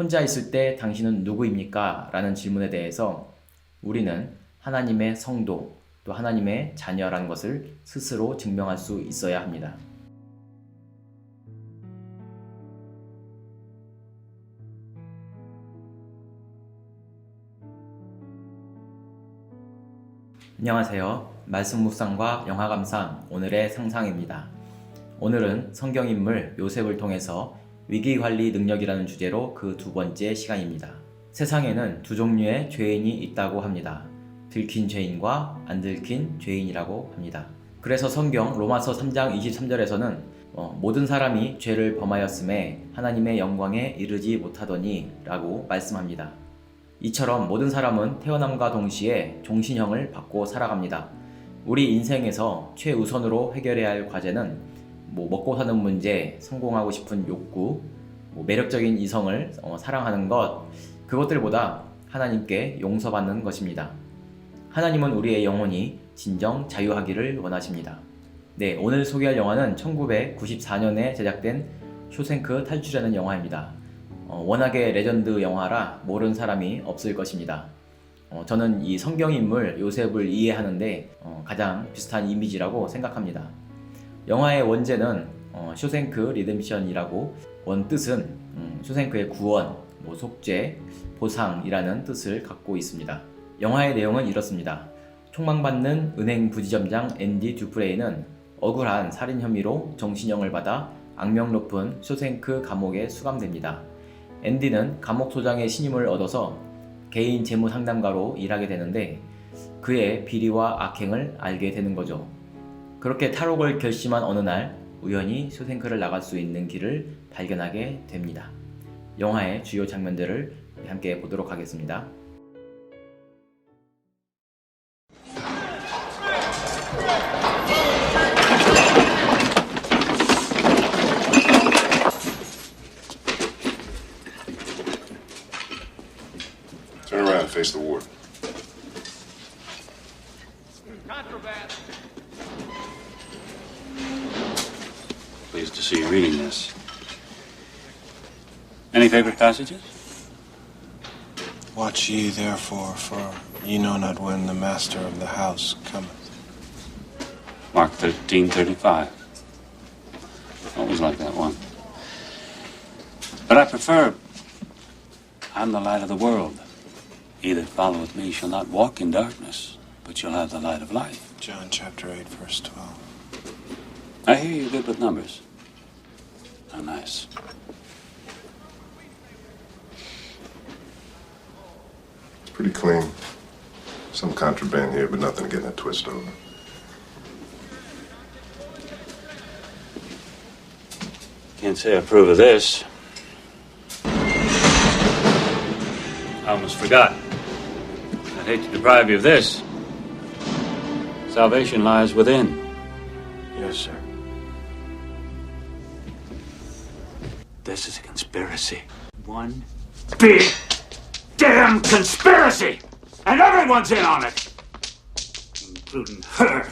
혼자 있을 때 당신은 누구입니까? 라는 질문에 대해서 우리는 하나님의 성도 또 하나님의 자녀라는 것을 스스로 증명할 수 있어야 합니다. 안녕하세요. 말씀 묵상과 영화 감상 오늘의 상상입니다. 오늘은 성경 인물 요셉을 통해서 위기 관리 능력이라는 주제로 그 두 번째 시간입니다. 세상에는 두 종류의 죄인이 있다고 합니다. 들킨 죄인과 안 들킨 죄인이라고 합니다. 그래서 성경 로마서 3장 23절에서는 어, 모든 사람이 죄를 범하였음에 하나님의 영광에 이르지 못하더니 라고 말씀합니다. 이처럼 모든 사람은 태어남과 동시에 종신형을 받고 살아갑니다. 우리 인생에서 최우선으로 해결해야 할 과제는 뭐 먹고 사는 문제, 성공하고 싶은 욕구, 뭐 매력적인 이성을 어, 사랑하는 것, 그것들보다 하나님께 용서받는 것입니다. 하나님은 우리의 영혼이 진정 자유하기를 원하십니다. 네, 오늘 소개할 영화는 1994년에 제작된 쇼생크 탈출하는 영화입니다. 어, 워낙에 레전드 영화라 모르는 사람이 없을 것입니다. 어, 저는 이 성경 인물 요셉을 이해하는데 어, 가장 비슷한 이미지라고 생각합니다. 영화의 원제는 어, 쇼생크 리뎀션이라고 원 뜻은 음, 쇼생크의 구원, 뭐 속죄, 보상이라는 뜻을 갖고 있습니다. 영화의 내용은 이렇습니다. 총망받는 은행 부지점장 앤디 듀프레이는 억울한 살인 혐의로 정신형을 받아 악명 높은 쇼생크 감옥에 수감됩니다. 앤디는 감옥 소장의 신임을 얻어서 개인 재무 상담가로 일하게 되는데 그의 비리와 악행을 알게 되는 거죠. 그렇게 탈옥을 결심한 어느 날 우연히 쇼생크를 나갈 수 있는 길을 발견하게 됩니다. 영화의 주요 장면들을 함께 보도록 하겠습니다. Turn around and face the ward. Pleased to see you reading this. Any favorite passages? Watch ye therefore, for ye know not when the master of the house cometh. Mark thirteen thirty-five. Always like that one. But I prefer, I'm the light of the world. He that followeth me shall not walk in darkness, but shall have the light of life. John chapter 8, verse 12. I hear you're good with numbers. Nice. It's pretty clean. Some contraband here, but nothing to get that twist over. Can't say I approve of this. I almost forgot. I'd hate to deprive you of this. Salvation lies within. Yes, sir. This is a conspiracy. One big damn conspiracy! And everyone's in on it! Including her.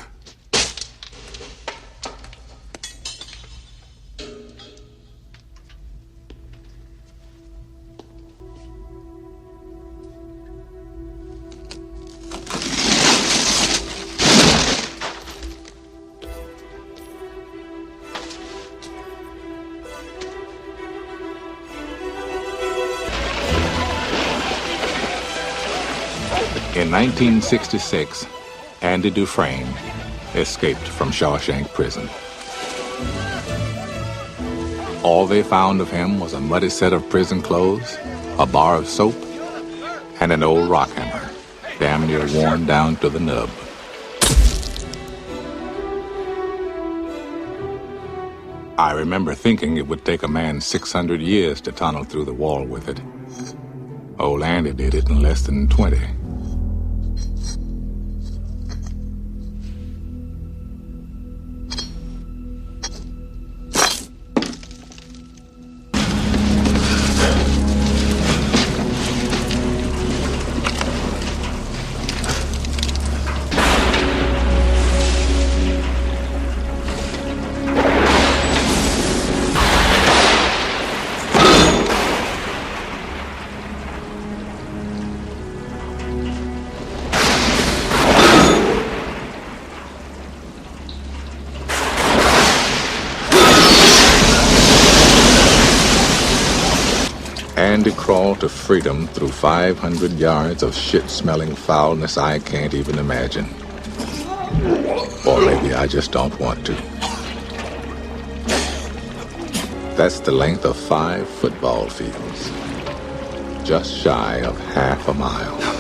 1966, Andy Dufresne escaped from Shawshank Prison. All they found of him was a muddy set of prison clothes, a bar of soap, and an old rock hammer, damn near worn down to the nub. I remember thinking it would take a man 600 years to tunnel through the wall with it. Old Andy did it in less than 20. Crawled to freedom through 500 yards of shit smelling foulness I can't even imagine. Or maybe I just don't want to. That's the length of five football fields, just shy of half a mile.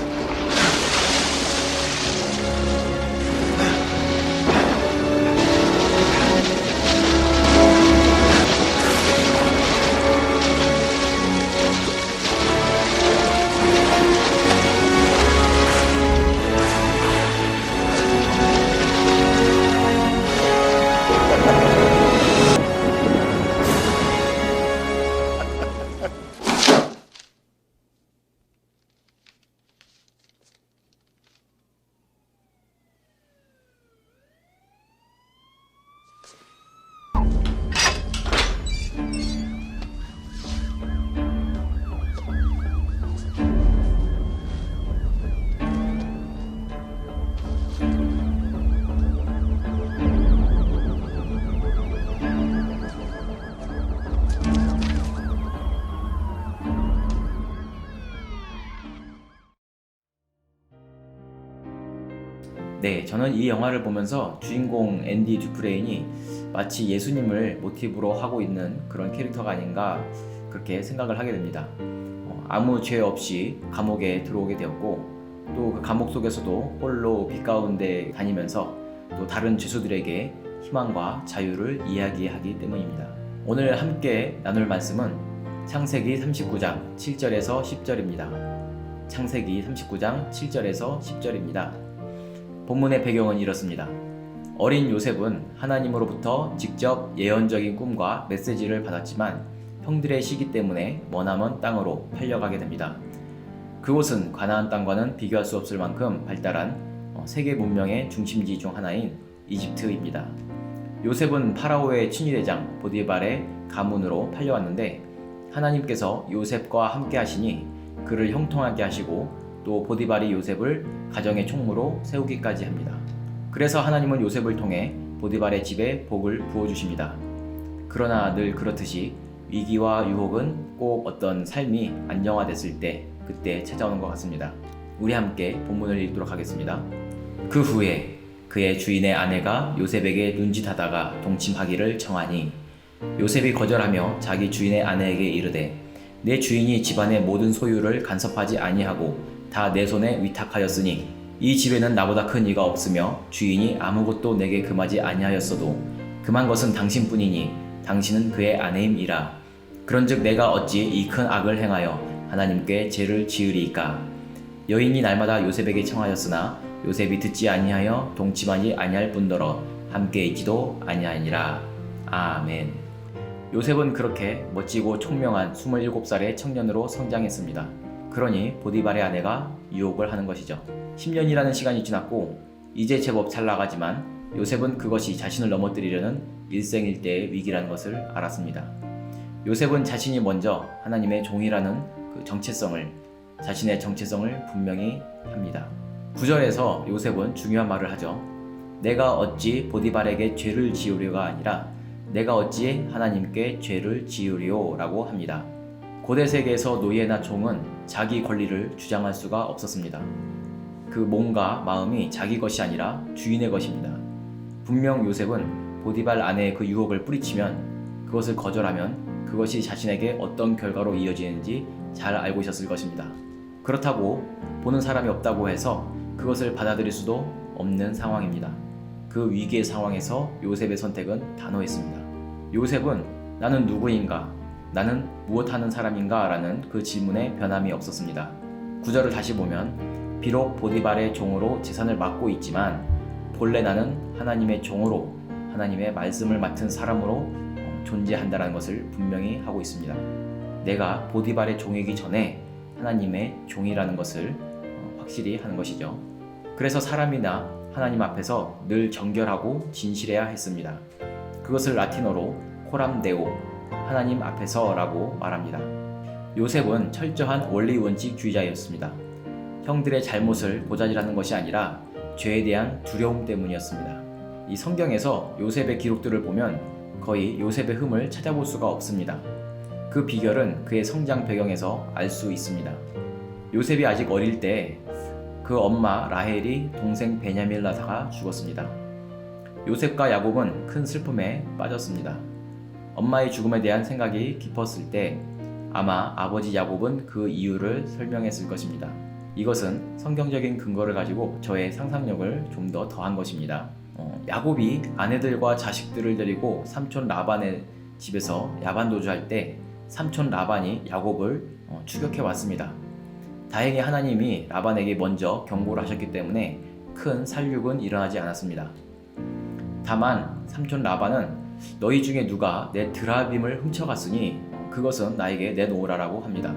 네, 저는 이 영화를 보면서 주인공 앤디 듀프레인이 마치 예수님을 모티브로 하고 있는 그런 캐릭터가 아닌가 그렇게 생각을 하게 됩니다. 어, 아무 죄 없이 감옥에 들어오게 되었고 또 그 감옥 속에서도 홀로 빛 가운데 다니면서 또 다른 죄수들에게 희망과 자유를 이야기하기 때문입니다. 오늘 함께 나눌 말씀은 창세기 39장 7절에서 10절입니다. 창세기 39장 7절에서 10절입니다. 본문의 배경은 이렇습니다. 어린 요셉은 하나님으로부터 직접 예언적인 꿈과 메시지를 받았지만 형들의 시기 때문에 머나먼 땅으로 팔려가게 됩니다. 그곳은 가나안 땅과는 비교할 수 없을 만큼 발달한 어, 세계 문명의 중심지 중 하나인 이집트입니다. 요셉은 파라오의 친위대장 보디발의 가문으로 팔려왔는데 하나님께서 요셉과 함께 하시니 그를 형통하게 하시고 또 보디발이 요셉을 가정의 총무로 세우기까지 합니다. 그래서 하나님은 요셉을 통해 보디발의 집에 복을 부어 주십니다. 그러나 늘 그렇듯이 위기와 유혹은 꼭 어떤 삶이 안정화됐을 때 그때 찾아오는 것 같습니다. 우리 함께 본문을 읽도록 하겠습니다. 그 후에 그의 주인의 아내가 요셉에게 눈짓하다가 동침하기를 청하니 요셉이 거절하며 자기 주인의 아내에게 이르되 내 주인이 집안의 모든 소유를 간섭하지 아니하고 다 내 손에 위탁하였으니 이 집에는 나보다 큰 이가 없으며 주인이 아무것도 내게 금하지 아니하였어도 금한 것은 당신뿐이니 당신은 그의 아내임이라. 그런즉 내가 어찌 이 큰 악을 행하여 하나님께 죄를 지으리이까? 여인이 날마다 요셉에게 청하였으나 요셉이 듣지 아니하여 동침하지 아니할 뿐더러 함께 있지도 아니하니라. 아멘. 요셉은 그렇게 멋지고 총명한 27살의 청년으로 성장했습니다. 그러니 보디발의 아내가 유혹을 하는 것이죠. 10년이라는 시간이 지났고 이제 제법 잘 나가지만 요셉은 그것이 자신을 넘어뜨리려는 일생일대의 위기라는 것을 알았습니다. 요셉은 자신이 먼저 하나님의 종이라는 그 정체성을 자신의 정체성을 분명히 합니다. 9절에서 요셉은 중요한 말을 하죠. 내가 어찌 보디발에게 죄를 지으려가 아니라 내가 어찌 하나님께 죄를 지으리오라고 합니다. 고대 세계에서 노예나 종은 자기 권리를 주장할 수가 없었습니다. 그 몸과 마음이 자기 것이 아니라 주인의 것입니다. 분명 요셉은 보디발 아내의 그 유혹을 뿌리치면 그것을 거절하면 그것이 자신에게 어떤 결과로 이어지는지 잘 알고 있었을 것입니다. 그렇다고 보는 사람이 없다고 해서 그것을 받아들일 수도 없는 상황입니다. 그 위기의 상황에서 요셉의 선택은 단호했습니다. 요셉은 나는 누구인가? 나는 무엇하는 사람인가? 라는 그 질문에 변함이 없었습니다. 구절을 다시 보면 비록 보디발의 종으로 재산을 맡고 있지만 본래 나는 하나님의 종으로 하나님의 말씀을 맡은 사람으로 어, 존재한다는 것을 분명히 하고 있습니다. 내가 보디발의 종이기 전에 하나님의 종이라는 것을 어, 확실히 하는 것이죠. 그래서 사람이나 하나님 앞에서 늘 정결하고 진실해야 했습니다. 그것을 라틴어로 코람데오, 하나님 앞에서 라고 말합니다. 요셉은 철저한 원리 원칙주의자였습니다. 형들의 잘못을 고자질하는 것이 아니라 죄에 대한 두려움 때문이었습니다. 이 성경에서 요셉의 기록들을 보면 거의 요셉의 흠을 찾아볼 수가 없습니다. 그 비결은 그의 성장 배경에서 알 수 있습니다. 요셉이 아직 어릴 때 그 엄마 라헬이 동생 베냐민 라사가 죽었습니다. 요셉과 야곱은 큰 슬픔에 빠졌습니다. 엄마의 죽음에 대한 생각이 깊었을 때 아마 아버지 야곱은 그 이유를 설명했을 것입니다. 이것은 성경적인 근거를 가지고 저의 상상력을 좀 더 더한 것입니다. 어, 야곱이 아내들과 자식들을 데리고 삼촌 라반의 집에서 야반 도주할 때 삼촌 라반이 야곱을 어, 추격해 왔습니다. 다행히 하나님이 라반에게 먼저 경고를 하셨기 때문에 큰 살육은 일어나지 않았습니다. 다만 삼촌 라반은 너희 중에 누가 내 드라빔을 훔쳐갔으니 그것은 나에게 내놓으라라고 합니다.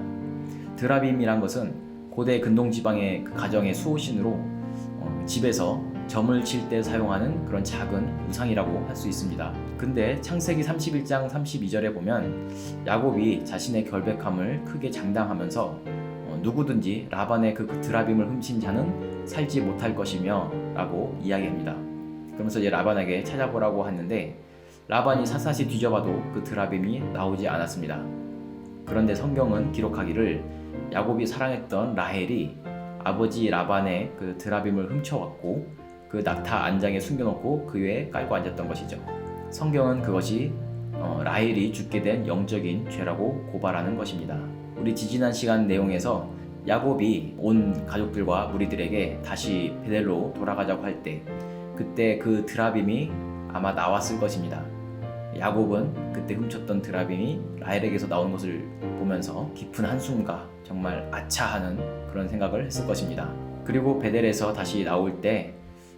드라빔이란 것은 고대 근동 지방의 그 가정의 수호신으로 어, 집에서 점을 칠 때 사용하는 그런 작은 우상이라고 할 수 있습니다. 근데 창세기 31장 32절에 보면 야곱이 자신의 결백함을 크게 장담하면서 어, 누구든지 라반의 그 드라빔을 훔친 자는 살지 못할 것이며 라고 이야기합니다. 그러면서 이제 라반에게 찾아보라고 하는데 라반이 샅샅이 뒤져봐도 그 드라빔이 나오지 않았습니다. 그런데 성경은 기록하기를 야곱이 사랑했던 라헬이 아버지 라반의 그 드라빔을 훔쳐왔고 그 낙타 안장에 숨겨놓고 그 위에 깔고 앉았던 것이죠. 성경은 그것이 어, 라헬이 죽게 된 영적인 죄라고 고발하는 것입니다. 우리 지지난 시간 내용에서 야곱이 온 가족들과 무리들에게 다시 베델로 돌아가자고 할 때 그때 그 드라빔이 아마 나왔을 것입니다. 야곱은 그때 훔쳤던 드라빔이 라헬에게서 나온 것을 보면서 깊은 한숨과 정말 아차하는 그런 생각을 했을 것입니다. 그리고 베델에서 다시 나올 때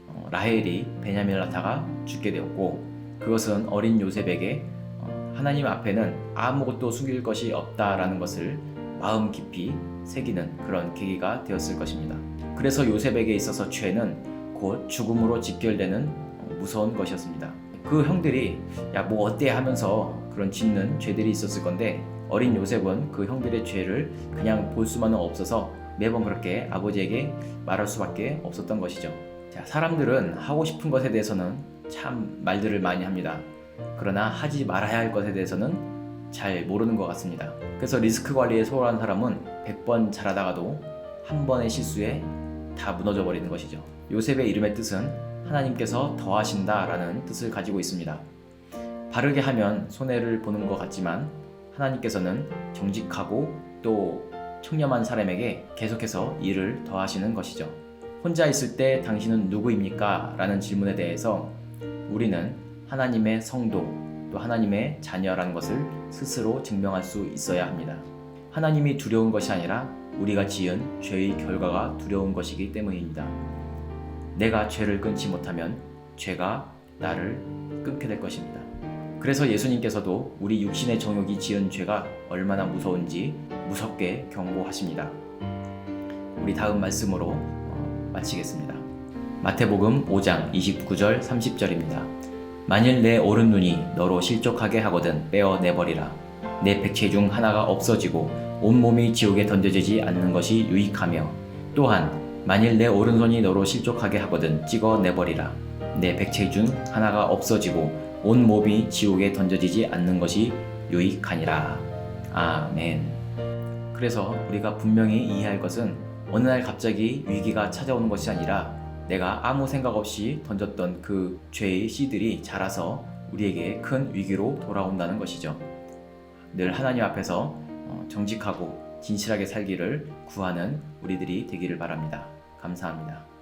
어, 라헬이 베냐민 라타가 죽게 되었고 그것은 어린 요셉에게 어, 하나님 앞에는 아무것도 숨길 것이 없다라는 것을 마음 깊이 새기는 그런 계기가 되었을 것입니다. 그래서 요셉에게 있어서 죄는 곧 죽음으로 직결되는 어, 무서운 것이었습니다. 그 형들이 야 뭐 어때 하면서 그런 짓는 죄들이 있었을 건데 어린 요셉은 그 형들의 죄를 그냥 볼 수만은 없어서 매번 그렇게 아버지에게 말할 수밖에 없었던 것이죠. 자, 사람들은 하고 싶은 것에 대해서는 참 말들을 많이 합니다. 그러나 하지 말아야 할 것에 대해서는 잘 모르는 것 같습니다. 그래서 리스크 관리에 소홀한 사람은 100번 잘하다가도 한 번의 실수에 다 무너져 버리는 것이죠. 요셉의 이름의 뜻은 하나님께서 더하신다라는 뜻을 가지고 있습니다. 바르게 하면 손해를 보는 것 같지만 하나님께서는 정직하고 또 청렴한 사람에게 계속해서 일을 더하시는 것이죠. 혼자 있을 때 당신은 누구입니까? 라는 질문에 대해서 우리는 하나님의 성도 또 하나님의 자녀라는 것을 스스로 증명할 수 있어야 합니다. 하나님이 두려운 것이 아니라 우리가 지은 죄의 결과가 두려운 것이기 때문입니다. 내가 죄를 끊지 못하면 죄가 나를 끊게 될 것입니다. 그래서 예수님께서도 우리 육신의 정욕이 지은 죄가 얼마나 무서운지 무섭게 경고하십니다. 우리 다음 말씀으로 어, 마치겠습니다. 마태복음 5장 29절 30절입니다. 만일 내 오른 눈이 너로 실족하게 하거든 빼어 내버리라. 내 백체 중 하나가 없어지고 온 몸이 지옥에 던져지지 않는 것이 유익하며 또한 만일 내 오른손이 너로 실족하게 하거든 찍어 내버리라. 내 백체 중 하나가 없어지고 온 몸이 지옥에 던져지지 않는 것이 유익하니라. 아멘. 그래서 우리가 분명히 이해할 것은 어느 날 갑자기 위기가 찾아오는 것이 아니라 내가 아무 생각 없이 던졌던 그 죄의 씨들이 자라서 우리에게 큰 위기로 돌아온다는 것이죠. 늘 하나님 앞에서 어, 정직하고 진실하게 살기를 구하는 우리들이 되기를 바랍니다. 감사합니다.